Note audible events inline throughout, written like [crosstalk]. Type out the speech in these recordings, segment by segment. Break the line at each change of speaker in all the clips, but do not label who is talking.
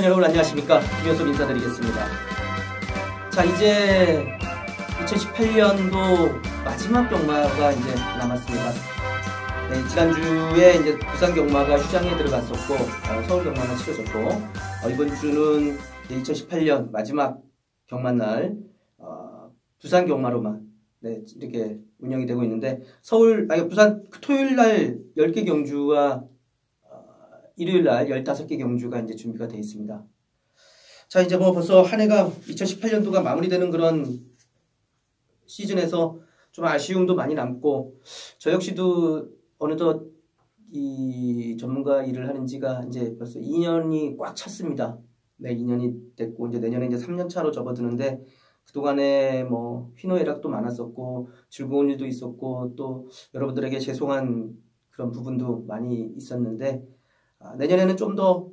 네, 정말팬 여러분 안녕하십니까. 김효섭 인사드리겠습니다. 자, 이제 2018년도 마지막 경마가 이제 남았습니다. 네, 지난주에 이제 부산 경마가 휴장에 들어갔었고, 어, 서울 경마가 치러졌고, 어, 이번 주는 2018년 마지막 경마날, 어, 부산 경마로만, 네, 이렇게 운영이 되고 있는데, 서울, 아니, 부산 토요일 날 10개 경주와 일요일 날 15개 경주가 이제 준비가 되어 있습니다. 자, 이제 뭐 벌써 한 해가 2018년도가 마무리되는 그런 시즌에서 좀 아쉬움도 많이 남고, 저 역시도 어느덧 이 전문가 일을 하는 지가 이제 벌써 2년이 꽉 찼습니다. 네, 2년이 됐고, 이제 내년에 이제 3년 차로 접어드는데, 그동안에 뭐 희노애락도 많았었고, 즐거운 일도 있었고, 또 여러분들에게 죄송한 그런 부분도 많이 있었는데, 아, 내년에는 좀 더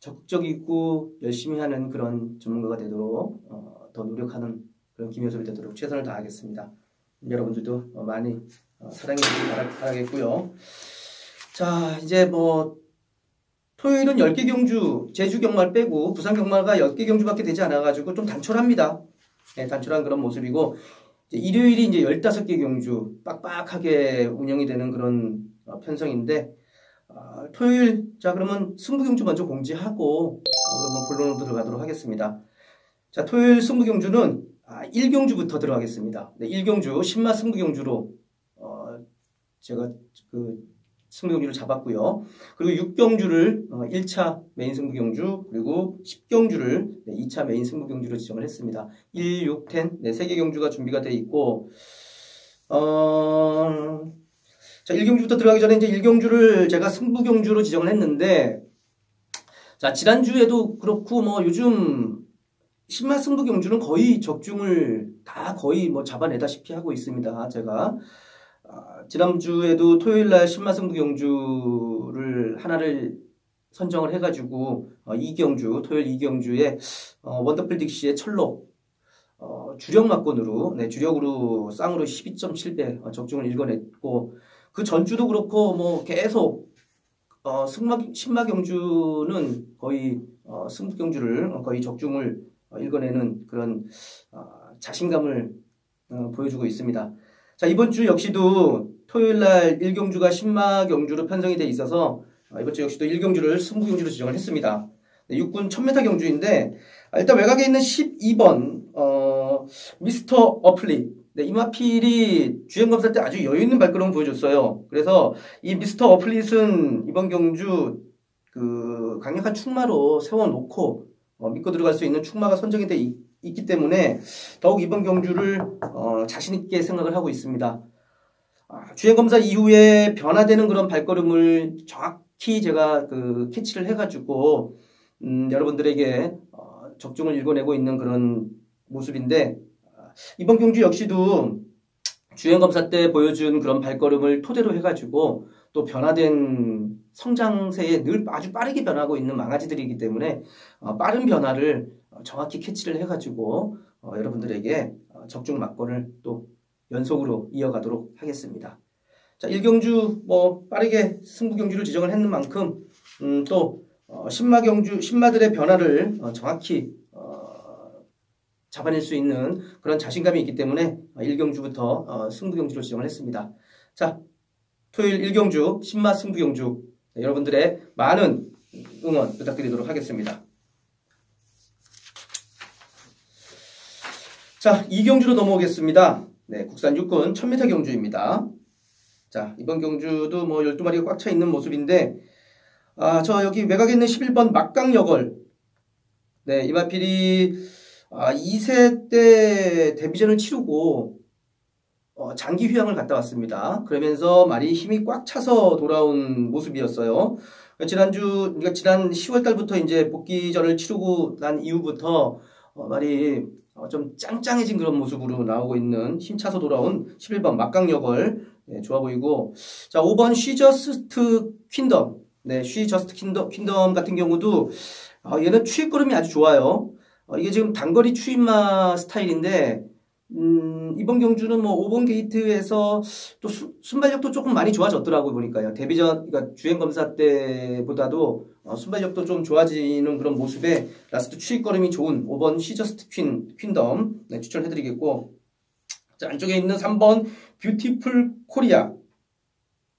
적극적이고 열심히 하는 그런 전문가가 되도록 어, 더 노력하는 그런 김효섭이 되도록 최선을 다하겠습니다. 여러분들도 어, 많이 어, 사랑해 주시기 바라겠고요. 자 이제 뭐 토요일은 10개 경주 제주 경마를 빼고 부산 경마가 10개 경주밖에 되지 않아가지고 좀 단촐합니다. 네, 단촐한 그런 모습이고 일요일이 이제 15개 경주 빡빡하게 운영이 되는 그런 편성인데 아, 토요일 자 그러면 승부경주 먼저 공지하고 어, 그러면 본론으로 들어가도록 하겠습니다. 자 토요일 승부경주는 아, 1경주부터 들어가겠습니다. 네, 1경주 신마 승부경주로 어, 제가 그 승부경주를 잡았고요. 그리고 6경주를 어, 1차 메인 승부경주 그리고 10경주를 네, 2차 메인 승부경주로 지정을 했습니다. 1, 6, 10 네, 3개 경주가 준비가 되어 있고 어... 자, 1경주부터 들어가기 전에 이제 1경주를 제가 승부경주로 지정을 했는데, 자, 지난주에도 그렇고, 뭐, 요즘, 신마 승부경주는 거의 적중을 다 거의 뭐 잡아내다시피 하고 있습니다. 제가. 아, 지난주에도 토요일 날 신마 승부경주를 하나를 선정을 해가지고, 어, 이경주, 토요일 이경주에, 어, 원더풀 딕시의 철로, 어, 주력 막권으로, 네, 주력으로 쌍으로 12.7배 어, 적중을 읽어냈고, 그 전주도 그렇고 뭐 계속 어, 승마 신마 경주는 거의 어, 승부 경주를 거의 적중을 어, 읽어내는 그런 어, 자신감을 어, 보여주고 있습니다. 자 이번 주 역시도 토요일 날 1경주가 신마 경주로 편성이 돼 있어서 어, 이번 주 역시도 1경주를 승부 경주로 지정을 했습니다. 네, 육군 1000m 경주인데 일단 외곽에 있는 12번 어, 미스터 어플리 네, 이마필이 주행 검사 때 아주 여유 있는 발걸음을 보여줬어요. 그래서 이 미스터 어플릿은 이번 경주 그 강력한 충마로 세워놓고 어, 믿고 들어갈 수 있는 충마가 선정이 돼 있, 기 때문에 더욱 이번 경주를 어, 자신 있게 생각을 하고 있습니다. 아, 주행 검사 이후에 변화되는 그런 발걸음을 정확히 제가 그 캐치를 해가지고 음, 여러분들에게 어, 적중을 읽어내고 있는 그런 모습인데 이번 경주 역시도 주행검사 때 보여준 그런 발걸음을 토대로 해가지고 또 변화된 성장세에 늘 아주 빠르게 변하고 있는 망아지들이기 때문에 어, 빠른 변화를 정확히 캐치를 해가지고 어, 여러분들에게 어, 적중 막권을 또 연속으로 이어가도록 하겠습니다. 자, 1경주 뭐 빠르게 승부 경주를 지정을 했는 만큼 음, 또 신마 경주 신마들의 변화를 정확히 잡아낼 수 있는 그런 자신감이 있기 때문에 1경주부터 어, 승부경주로 지정을 했습니다. 자, 토요일 1경주 신마 승부경주 네, 여러분들의 많은 응원 부탁드리도록 하겠습니다. 자, 2경주로 넘어오겠습니다. 네, 국산 육군 1000m 경주입니다. 자, 이번 경주도 뭐 12마리가 꽉 차 있는 모습인데, 아, 저 여기 외곽에 있는 11번 막강여걸. 네, 이마필이 아, 2세 때 데뷔전을 치르고 어, 장기 휴양을 갔다 왔습니다. 그러면서 말이 힘이 꽉 차서 돌아온 모습이었어요. 지난주, 그러니까 지난 10월 달부터 이제 복귀전을 치르고 난 이후부터 어, 말이 어, 좀 짱짱해진 그런 모습으로 나오고 있는 힘차서 돌아온 11번 막강역을 네, 좋아 보이고 자 5번 쉬저스트 퀸덤 네 쉬저스트 퀸덤, 같은 경우도 어, 얘는 추입 걸음이 아주 좋아요. 어, 이게 지금 단거리 추임마 스타일인데 음, 이번 경주는 뭐 5번 게이트에서 또 수, 순발력도 조금 많이 좋아졌더라고요, 보니까요. 데뷔전, 그러니까 주행 검사 때보다도 어, 순발력도 좀 좋아지는 그런 모습에 라스트 추익걸음이 좋은 5번 시저스트 퀸, 퀸덤 네, 추천해드리겠고. 자, 안쪽에 있는 3번 뷰티풀 코리아.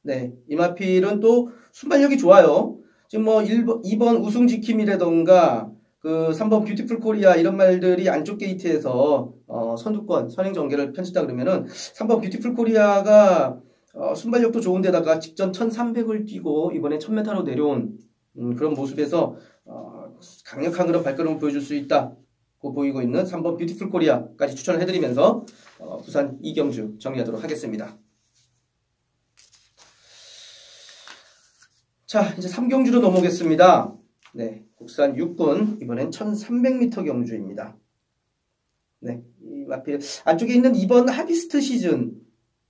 네, 이마필은 또 순발력이 좋아요. 지금 뭐 1번, 2번 우승 지킴이라던가 그 3번 뷰티풀 코리아 이런 말들이 안쪽 게이트에서 어, 선두권 선행 전개를 펼친다 그러면은 3번 뷰티풀 코리아가 어, 순발력도 좋은 데다가 직전 1300을 뛰고 이번에 1000m로 내려온 음, 그런 모습에서 어, 강력한 그런 발걸음을 보여줄 수 있다 고 보이고 있는 3번 뷰티풀 코리아까지 추천을 해드리면서 어, 부산 이경주 정리하도록 하겠습니다. 자 이제 3경주로 넘어오겠습니다. 네, 국산 6군 이번엔 1300m 경주입니다. 네, 이 앞에 안쪽에 있는 이번 하비스트 시즌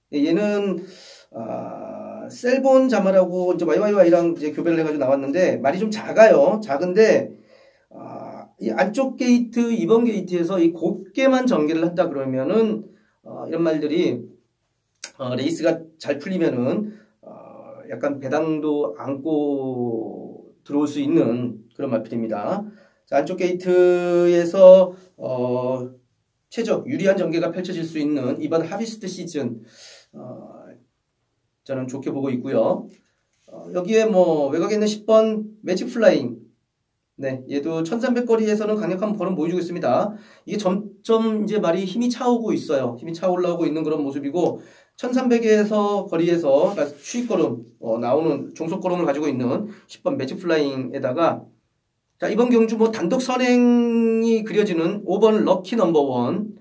네, 얘는 아, 셀본 자마라고 이제 YYY랑 이제 교배를 해가지고 나왔는데 말이 좀 작아요. 작은데 아, 이 안쪽 게이트 2번 게이트에서 이 곱게만 전개를 한다 그러면은 어, 이런 말들이 어, 레이스가 잘 풀리면은 어, 약간 배당도 안고 들어올 수 있는 그런 마필입니다. 자, 안쪽 게이트에서 어, 최적 유리한 전개가 펼쳐질 수 있는 이번 하비스트 시즌 어, 저는 좋게 보고 있고요. 어, 여기에 뭐 외곽에 있는 10번 매직 플라잉 네, 얘도 1300거리에서는 강력한 걸음 보여주고 있습니다. 이게 점점 이제 말이 힘이 차오고 있어요. 힘이 차올라오고 있는 그런 모습이고 1300에서 거리에서 추익걸음 어, 나오는 종속걸음을 가지고 있는 10번 매직 플라잉에다가 자, 이번 경주 뭐 단독 선행이 그려지는 5번 럭키 넘버 원.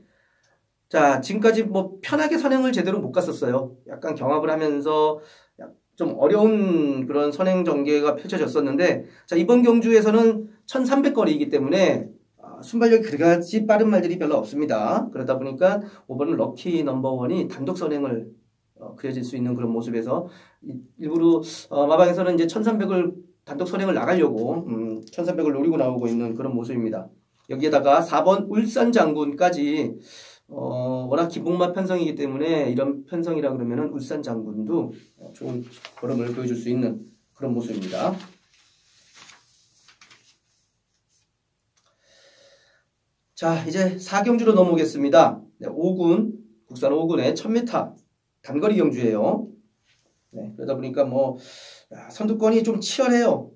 자, 지금까지 뭐 편하게 선행을 제대로 못 갔었어요. 약간 경합을 하면서 좀 어려운 그런 선행 전개가 펼쳐졌었는데, 자, 이번 경주에서는 1300거리이기 때문에 아, 순발력이 그다지 빠른 말들이 별로 없습니다. 그러다 보니까 5번 럭키 넘버 원이 단독 선행을 어, 그려질 수 있는 그런 모습에서 일부러 어, 마방에서는 이제 1300을 단독 선행을 나가려고 음, 1300을 노리고 나오고 있는 그런 모습입니다. 여기에다가 4번 울산 장군까지 어, 워낙 기복마 편성이기 때문에 이런 편성이라 그러면 울산 장군도 좋은 걸음을 보여줄 수 있는 그런 모습입니다. 자, 이제 4경주로 넘어오겠습니다. 네, 5군, 국산 5군의 1000m 단거리 경주예요. 네, 그러다 보니까 뭐 선두권이 좀 치열해요.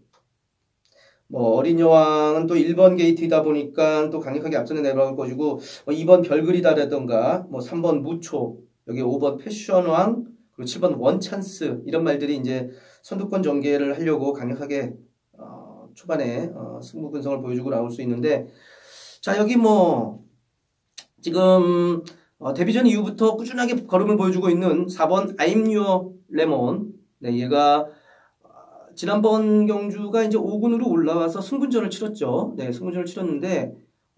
뭐 어린 여왕은 또 1번 게이트이다 보니까 또 강력하게 앞서는 내려갈 것이고 뭐 2번 별그리다라던가 뭐 3번 무초 여기 5번 패션왕 그리고 7번 원찬스 이런 말들이 이제 선두권 전개를 하려고 강력하게 어, 초반에 어, 승부 근성을 보여주고 나올 수 있는데 자 여기 뭐 지금 어, 데뷔전 이후부터 꾸준하게 걸음을 보여주고 있는 4번 아임유어 레몬 네 얘가 지난번 경주가 이제 5군으로 올라와서 승분전을 치렀죠. 네, 승분전을 치렀는데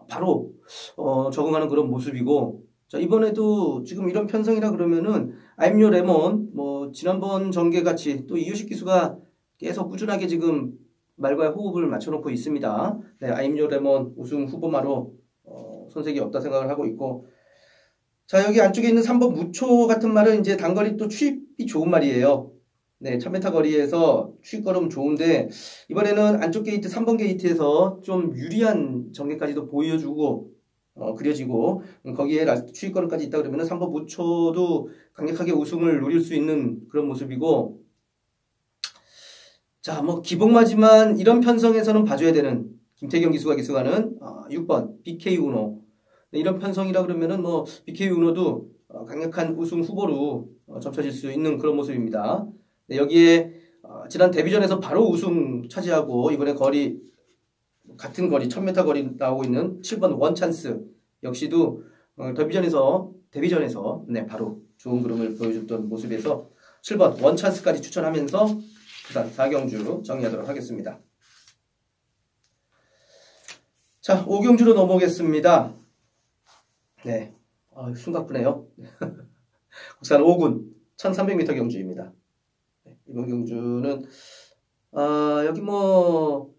바로 어, 적응하는 그런 모습이고 자 이번에도 지금 이런 편성이라 그러면은 아임요 레몬 뭐 지난번 전개 같이 또 이유식 기수가 계속 꾸준하게 지금 말과 호흡을 맞춰놓고 있습니다. 네, 아임요 레몬 우승 후보마로 어, 손색이 없다 생각을 하고 있고 자 여기 안쪽에 있는 3번 무초 같은 말은 이제 단거리 또 취입이 좋은 말이에요. 네, 1000m 거리에서 추익걸음 좋은데 이번에는 안쪽 게이트 3번 게이트에서 좀 유리한 전개까지도 보여주고 어, 그려지고 거기에 라스트 추익걸음까지 있다 그러면 3번 무초도 강력하게 우승을 노릴 수 있는 그런 모습이고 자, 뭐 기복마지만 이런 편성에서는 봐줘야 되는 김태경 기수가 기수가는 어, 6번 BK 우노 네, 이런 편성이라 그러면은 뭐 BK 우노도 어, 강력한 우승 후보로 어, 접쳐질 수 있는 그런 모습입니다. 네, 여기에 어, 지난 데뷔전에서 바로 우승 차지하고 이번에 거리 같은 거리 1000m 거리 나오고 있는 7번 원찬스 역시도 어, 데뷔전에서 데뷔전에서 네, 바로 좋은 그림을 보여줬던 모습에서 7번 원찬스까지 추천하면서 부산 4경주 정리하도록 하겠습니다. 자, 5경주로 넘어오겠습니다. 네, 아, 숨가쁘네요. [laughs] 국산 5군 1300m 경주입니다. 이번 경주는 아, 여기 뭐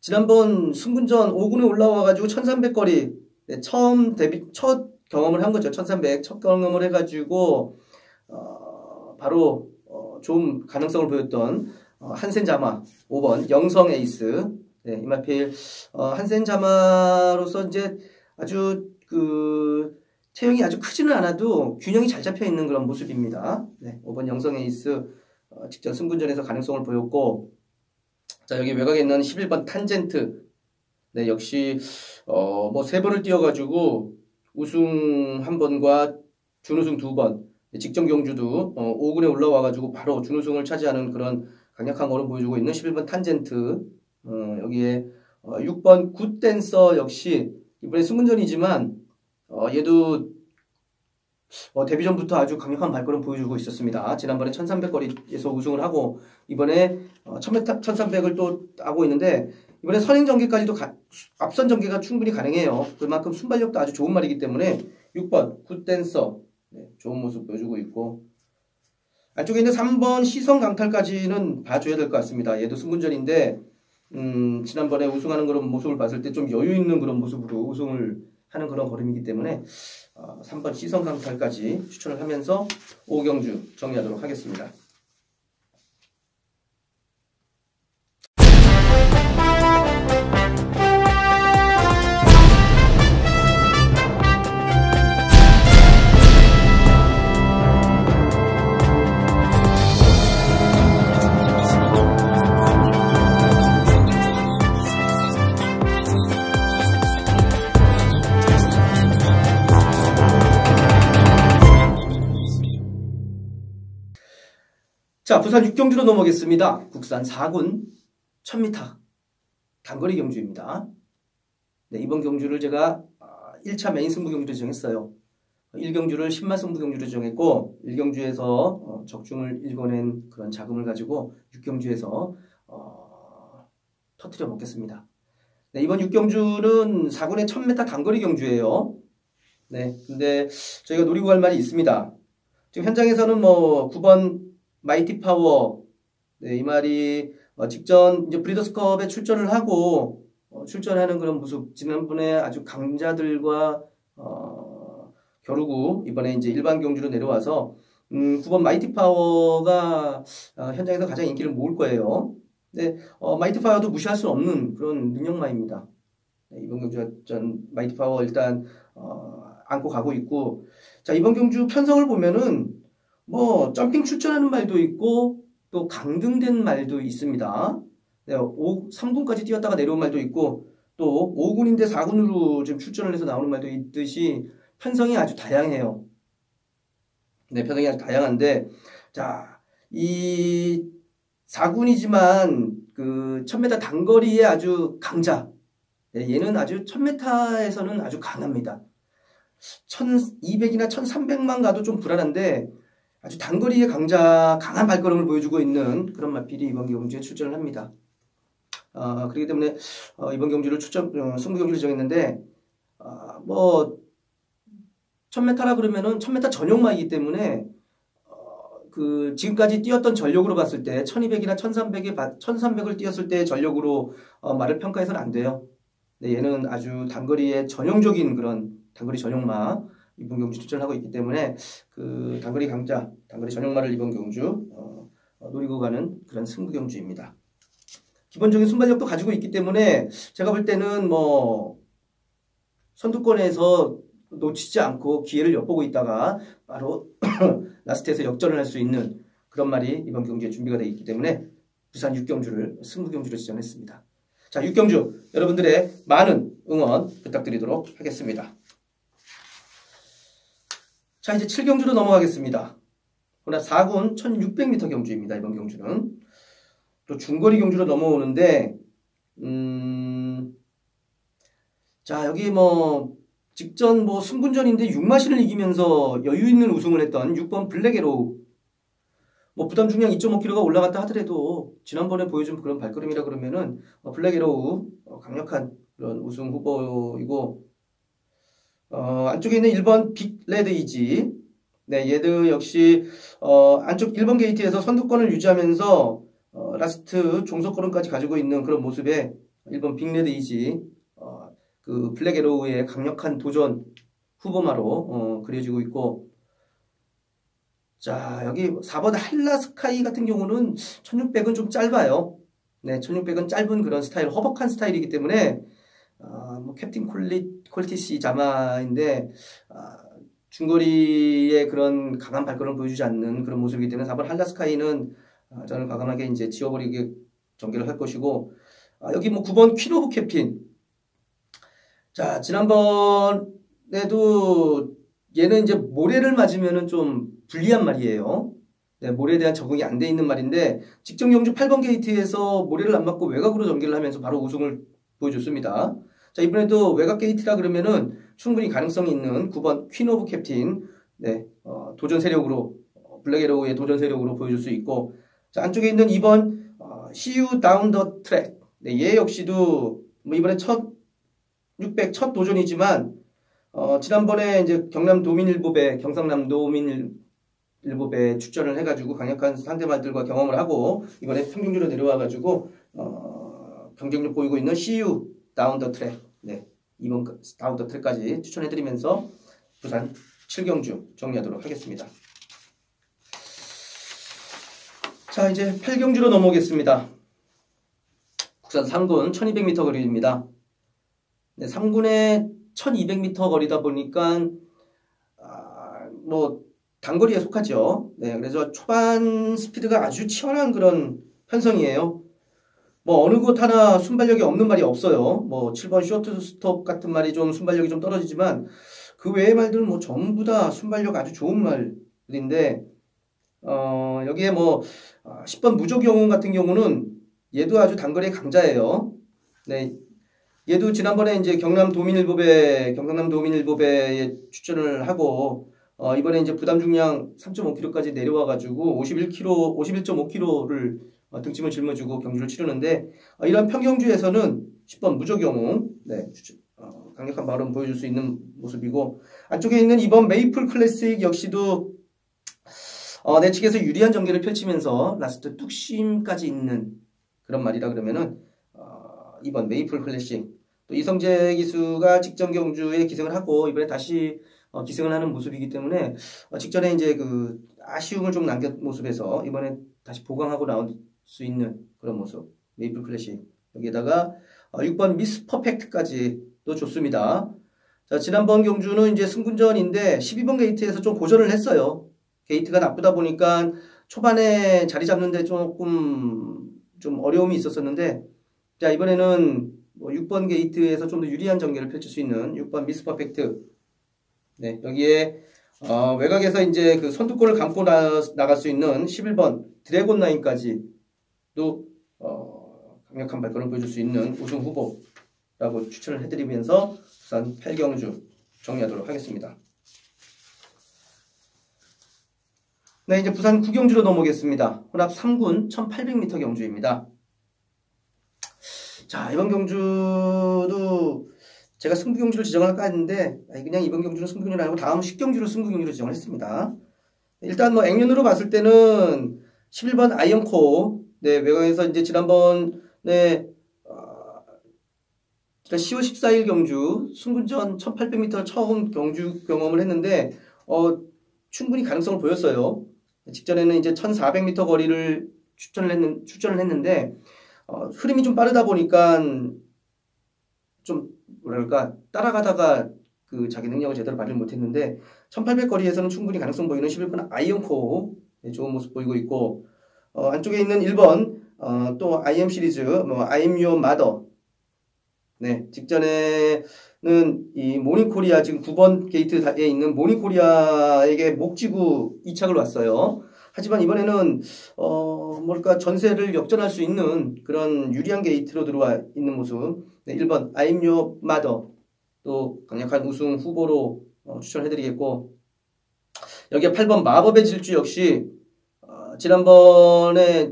지난번 승분전 5군에 올라와 가지고 1300 거리 네, 처음 데뷔 첫 경험을 한 거죠. 1300 첫 경험을 해가지고 어, 바로 어, 좀 가능성을 보였던 어, 한센 자마 5번 영성 에이스 네, 이마필 어, 한센 자마로서 이제 아주 그 체형이 아주 크지는 않아도 균형이 잘 잡혀 있는 그런 모습입니다. 네, 5번 영성 에이스 어, 직전 승분전에서 가능성을 보였고 자 여기 외곽에 있는 11번 탄젠트 네 역시 어, 뭐 세 번을 뛰어가지고 우승 한 번과 준우승 두 번, 직전 경주도 어, 5군에 올라와가지고 바로 준우승을 차지하는 그런 강력한 걸음 보여주고 있는 11번 탄젠트 어, 여기에 어, 6번 굿댄서 역시 이번에 승문전이지만 어, 얘도 어, 데뷔 전부터 아주 강력한 발걸음 보여주고 있었습니다. 지난번에 1300거리에서 우승을 하고 이번에 어, 1000m 1300을 또 하고 있는데 이번에 선행 전개까지도 가, 앞선 전개가 충분히 가능해요. 그만큼 순발력도 아주 좋은 말이기 때문에 6번 굿댄서 네, 좋은 모습 보여주고 있고 안쪽에 있는 3번 시선 강탈까지는 봐줘야 될 것 같습니다. 얘도 승분전인데 음, 지난번에 우승하는 그런 모습을 봤을 때 좀 여유 있는 그런 모습으로 우승을 하는 그런 걸음이기 때문에 어, 3번 시선 강탈까지 추천을 하면서 오경주 정리하도록 하겠습니다. 자, 부산 6경주로 넘어가겠습니다. 국산 4군 1000m 단거리 경주입니다. 네, 이번 경주를 제가 1차 아, 메인 승부 경주로 정했어요. 1경주를 10만 승부 경주로 정했고 1경주에서 어, 적중을 읽어낸 그런 자금을 가지고 6경주에서 어, 터트려 먹겠습니다. 네, 이번 6경주는 4군의 1000m 단거리 경주예요. 네, 근데 저희가 노리고 갈 말이 있습니다. 지금 현장에서는 뭐 9번 마이티 파워 네, 이 말이 어, 직전 이제 브리더스컵에 출전을 하고 어, 출전하는 그런 모습 지난번에 아주 강자들과 어, 겨루고 이번에 이제 일반 경주로 내려와서 음, 9번 마이티 파워가 어, 현장에서 가장 인기를 모을 거예요. 네, 어, 마이티 파워도 무시할 수 없는 그런 능력마입니다. 네, 이번 경주 전 마이티 파워 일단 어, 안고 가고 있고 자 이번 경주 편성을 보면은 뭐 점핑 출전하는 말도 있고 또 강등된 말도 있습니다. 네, 5, 3군까지 뛰었다가 내려온 말도 있고 또 5군인데 4군으로 지금 출전을 해서 나오는 말도 있듯이 편성이 아주 다양해요. 네, 편성이 아주 다양한데 자, 이 4군이지만 그 1000m 단거리의 아주 강자. 네, 얘는 아주 1000m에서는 아주 강합니다. 1200이나 1300만 가도 좀 불안한데 아주 단거리의 강자, 강한 발걸음을 보여주고 있는 그런 마필이 이번 경주에 출전을 합니다. 어, 그렇기 때문에 어, 이번 경주를 출전, 어, 승부 경주를 정했는데 어, 뭐 1000m라 그러면은 1000m 전용마이기 때문에 어, 그 지금까지 뛰었던 전력으로 봤을 때 1200이나 1300에 1300을 뛰었을 때 전력으로 어, 말을 평가해서는 안 돼요. 네, 얘는 아주 단거리의 전형적인 그런 단거리 전용마 이번 경주 출전하고 있기 때문에 그 단거리 강자, 단거리 전용말을 이번 경주 어, 어, 노리고 가는 그런 승부 경주입니다. 기본적인 순발력도 가지고 있기 때문에 제가 볼 때는 뭐 선두권에서 놓치지 않고 기회를 엿보고 있다가 바로 [clears throat] 라스트에서 역전을 할 수 있는 그런 말이 이번 경주에 준비가 되어 있기 때문에 부산 6경주를 승부 경주로 지정했습니다. 자, 6경주 여러분들의 많은 응원 부탁드리도록 하겠습니다. 자, 이제 7경주로 넘어가겠습니다. 그러나 4군 1600m 경주입니다. 이번 경주는. 또 중거리 경주로 넘어오는데, 음, 자, 여기 뭐, 직전 뭐 승분전인데 6마신을 이기면서 여유 있는 우승을 했던 6번 블랙에로우. 뭐 부담 중량 2.5kg가 올라갔다 하더라도 지난번에 보여준 그런 발걸음이라 그러면은 어, 블랙에로우 어, 강력한 그런 우승 후보이고 어, 안쪽에 있는 1번 빅레드이지. 네, 얘도 역시 어, 안쪽 1번 게이트에서 선두권을 유지하면서 어, 라스트 종속권까지 가지고 있는 그런 모습에 1번 빅레드이지. 어, 그 블랙 에로우의 강력한 도전 후보마로 어, 그려지고 있고 자 여기 4번 한라스카이 같은 경우는 1600은 좀 짧아요. 네, 1600은 짧은 그런 스타일, 허벅한 스타일이기 때문에 어, 뭐 캡틴 콜리, 콜티시 자마인데 어, 중거리의 그런 강한 발걸음을 보여주지 않는 그런 모습이기 때문에 4번 한라스카이는 어, 저는 과감하게 이제 지워버리게 전개를 할 것이고 아, 여기 뭐 9번 퀸 오브 캡틴 자 지난번에도 얘는 이제 모래를 맞으면은 좀 불리한 말이에요. 네, 모래에 대한 적응이 안 돼 있는 말인데 직전 경주 8번 게이트에서 모래를 안 맞고 외곽으로 전개를 하면서 바로 우승을 보여줬습니다. 자 이번에도 외곽 게이트라 그러면은 충분히 가능성이 있는 9번 퀸 오브 캡틴 네, 어, 도전 세력으로 어, 블랙 에로우의 도전 세력으로 보여줄 수 있고 자 안쪽에 있는 2번 어, CU 다운 더 트랙. 네, 얘 역시도 뭐 이번에 첫 600 첫 도전이지만 어, 지난번에 이제 경남 도민일보배 경상남 도민일 일곱에 출전을 해가지고 강력한 상대방들과 경험을 하고 이번에 평균주로 내려와가지고 어, 경쟁력 보이고 있는 CU 다운 더 트랙 네 이번 다운 더 트랙까지 추천해드리면서 부산 7경주 정리하도록 하겠습니다. 자 이제 8경주로 넘어오겠습니다. 국산 3군 1200m 거리입니다. 네, 3군의 1200m 거리다 보니까 아, 뭐 단거리에 속하죠. 네, 그래서 초반 스피드가 아주 치열한 그런 편성이에요. 뭐 어느 곳 하나 순발력이 없는 말이 없어요. 뭐 7번 쇼트 스톱 같은 말이 좀 순발력이 좀 떨어지지만 그 외의 말들은 뭐 전부 다 순발력 아주 좋은 말들인데 어 여기에 뭐 10번 아, 영웅 같은 경우는 얘도 아주 단거리 강자예요. 네. 얘도 지난번에 이제 경남 도민일보배 경상남 도민일보배에 추천을 하고 어, 이번에 이제 부담 중량 3.5kg까지 내려와 가지고 51kg, 51.5kg를 어, 등짐을 짊어지고 경주를 치르는데 어, 이런 평경주에서는 10번 무적영웅 네, 어, 강력한 발음 보여줄 수 있는 모습이고 안쪽에 있는 2번 메이플 클래식 역시도 어, 내 측에서 유리한 전개를 펼치면서 라스트 뚝심까지 있는 그런 말이라 그러면은 어, 2번 메이플 클래식 또 이성재 기수가 직전 경주에 기승을 하고 이번에 다시 어, 기승을 하는 모습이기 때문에 어, 직전에 이제 그 아쉬움을 좀 남겼 모습에서 이번에 다시 보강하고 나올 수 있는 그런 모습 메이플 클래식 여기에다가 어, 6번 미스 퍼펙트까지도 좋습니다. 자 지난번 경주는 이제 승군전인데 12번 게이트에서 좀 고전을 했어요. 게이트가 나쁘다 보니까 초반에 자리 잡는데 조금 좀 어려움이 있었었는데 자 이번에는 뭐 6번 게이트에서 좀 더 유리한 전개를 펼칠 수 있는 6번 미스 퍼펙트 네, 여기에 어, 외곽에서 이제 그 선두골을 감고 나, 나갈 수 있는 11번 드래곤 라인까지 도 어, 강력한 발걸음 보여줄 수 있는 우승 후보라고 추천을 해드리면서 부산 8경주 정리하도록 하겠습니다. 네, 이제 부산 9경주로 넘어오겠습니다. 혼합 3군 1800m 경주입니다. 자, 이번 경주도 제가 승부 경주를 지정할까 했는데 그냥 이번 경주는 승부 경주는 아니고 다음 10경주로 승부 경주로 지정을 했습니다. 일단 뭐 액면으로 봤을 때는 11번 아이언코 네, 외곽에서 이제 지난번에 어, 10월 14일 경주 승군전 1800m 처음 경주 경험을 했는데 어, 충분히 가능성을 보였어요. 직전에는 이제 1400m 거리를 추천을 했는 추천을 했는데 어, 흐름이 좀 빠르다 보니까 좀 뭐랄까 따라가다가 그 자기 능력을 제대로 발휘 못했는데 1800 거리에서는 충분히 가능성 보이는 11번 아이언코 네, 좋은 모습 보이고 있고 어, 안쪽에 있는 1번 어, 또 IM 시리즈 뭐 I'm Your Mother 네 직전에는 이 모닝코리아 지금 9번 게이트에 있는 모닝코리아에게 목지구 2착을 왔어요. 하지만 이번에는 어 뭘까 전세를 역전할 수 있는 그런 유리한 게이트로 들어와 있는 모습. 네, 1번 I'm your mother 또 강력한 우승 후보로 어, 추천해드리겠고 여기에 8번 마법의 질주 역시 어, 지난번에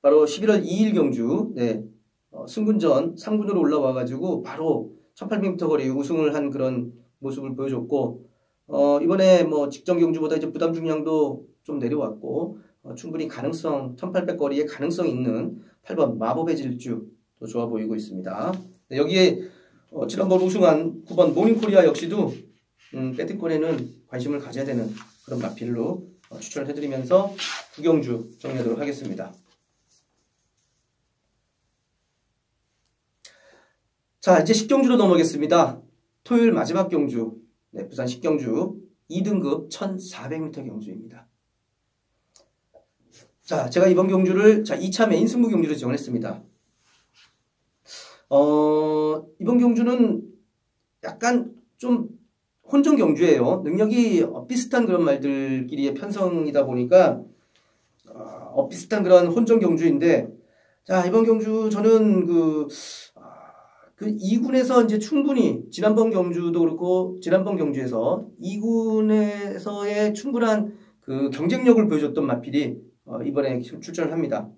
바로 11월 2일 경주 네, 어, 승군전 3군으로 올라와 가지고 바로 1800m 거리 우승을 한 그런 모습을 보여줬고 어, 이번에 뭐 직전 경주보다 이제 부담 중량도 좀 내려왔고 어, 충분히 가능성 1800 거리에 가능성 있는 8번 마법의 질주 또 좋아 보이고 있습니다. 네, 여기에 어, 지난번 우승한 9번 모닝코리아 역시도 음, 배팅권에는 관심을 가져야 되는 그런 마필로 어, 추천을 해드리면서 구경주 정리하도록 하겠습니다. 자, 이제 식경주로 넘어가겠습니다. 토요일 마지막 경주, 네, 부산 식경주 2등급 1400m 경주입니다. 자, 제가 이번 경주를 자 2차 메인 승부 경주로 지정했습니다. 어, 이번 경주는 약간 좀 혼전 경주예요. 능력이 비슷한 그런 말들끼리의 편성이다 보니까 어, 비슷한 그런 혼전 경주인데 자 이번 경주 저는 그, 아, 그 2군에서 이제 충분히 지난번 경주도 그렇고 지난번 경주에서 2군에서의 충분한 그 경쟁력을 보여줬던 마필이 어, 이번에 출전을 합니다.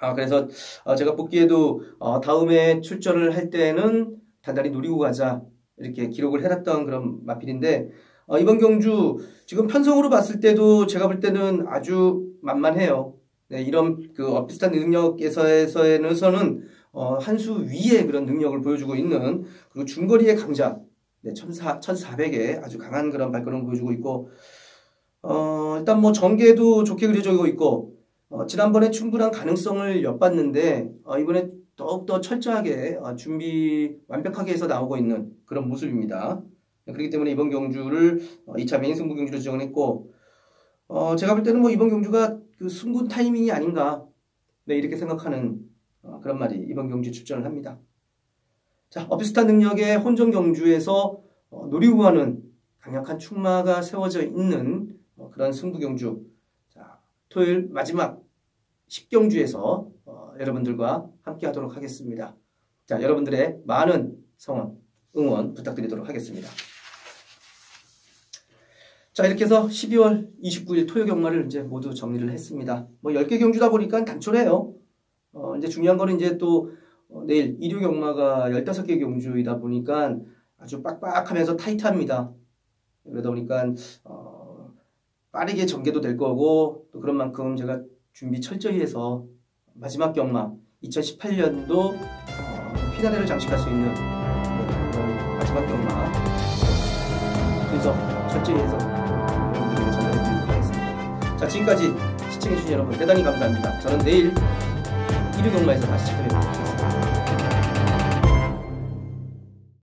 아 그래서 어, 제가 뽑기에도 어, 다음에 출전을 할 때는 단단히 노리고 가자 이렇게 기록을 해놨던 그런 마필인데 어, 이번 경주 지금 편성으로 봤을 때도 제가 볼 때는 아주 만만해요. 네, 이런 그 비슷한 능력에서에서는 어, 한 수 위의 그런 능력을 보여주고 있는 그리고 중거리의 강자 네, 14, 1400에 아주 강한 그런 발걸음을 보여주고 있고 어, 일단 뭐 전개도 좋게 그려져 있고 어, 지난번에 충분한 가능성을 엿봤는데 어, 이번에 더욱더 철저하게 어, 준비 완벽하게 해서 나오고 있는 그런 모습입니다. 네, 그렇기 때문에 이번 경주를 2차 어, 메인 승부 경주로 지정했고 어, 제가 볼 때는 뭐 이번 경주가 그 승군 타이밍이 아닌가 네, 이렇게 생각하는 어, 그런 말이 이번 경주 출전을 합니다. 자, 어비스타 능력의 혼전 경주에서 어, 노리고 하는 강력한 충마가 세워져 있는 어, 그런 승부 경주. 자, 토요일 마지막 10경주에서 여러분들과 함께 하도록 하겠습니다. 자, 여러분들의 많은 성원, 응원 부탁드리도록 하겠습니다. 자, 이렇게 해서 12월 29일 토요 경마를 이제 모두 정리를 했습니다. 뭐 10개 경주다 보니까 단촐해요. 어, 이제 중요한 거는 이제 또 어, 내일 일요 경마가 15개 경주이다 보니까 아주 빡빡하면서 타이트합니다. 그러다 보니까 어, 빠르게 전개도 될 거고 또 그런 만큼 제가 준비 철저히 해서 마지막 경마 2018년도 어, 피나레를 장식할 수 있는 네, 마지막 경마 그래서 철저히 해서 여러분들에게 전달해 드리도록 하겠습니다. 자 지금까지 시청해주신 여러분 대단히 감사합니다. 저는 내일 1위 경마에서 다시 찾아뵙겠습니다.